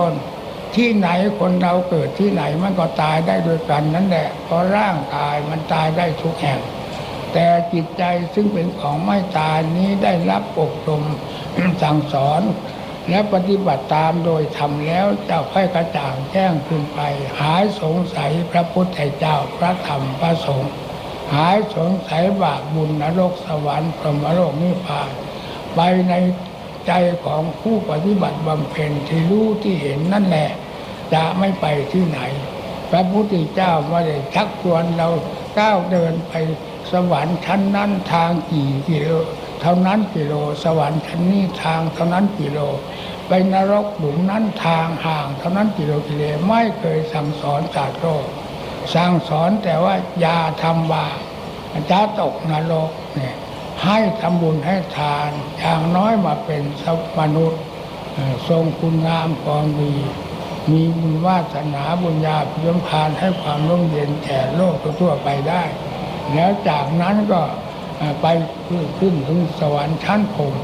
ต้นที่ไหนคนเราเกิดที่ไหนมันก็ตายได้ด้วยกันนั่นแหละเพราะร่างกายมันตายได้ทุกแห่ง แต่จิตใจซึ่งเป็นของไม่ตายนี้ได้รับอบรมสั่งสอน และปฏิบัติตามโดยทำแล้วจะค่อยกระจ่างแจ้งขึ้นไป หายสงสัยพระพุทธเจ้าพระธรรมพระสงฆ์หายสงสัยบาปบุญนรกสวรรค์พรหมโลกนิพพานไปใน ใจของผู้ปฏิบัติบำเพ็ญที่รู้ที่เห็นนั่นแหละจะไม่ไปที่ไหน พระพุทธเจ้าไม่ได้ชักชวนเราก้าวเดินไปสวรรค์ชั้นนั้นทางกี่กิโลเท่านั้นกิโล สวรรค์ชั้นนี้ทางเท่านั้นกิโล ไปนรกหลุมนั้นทางห่าง เท่านั้นกิโลกิเลไม่เคยสั่งสอนศาสตร์โลกสั่งสอนแต่ว่าอย่าทำบาปจะตกนรกเนี่ย ให้ทำบุญให้ทาน อย่างน้อยมาเป็นมนุษย์ทรงคุณงามความดี มีบุญวาสนาบุญญาพิมพานให้ความร่มเย็นแก่โลกทั่วไปได้ แล้วจากนั้นก็ไปขึ้นถึงสวรรค์ชั้นพรม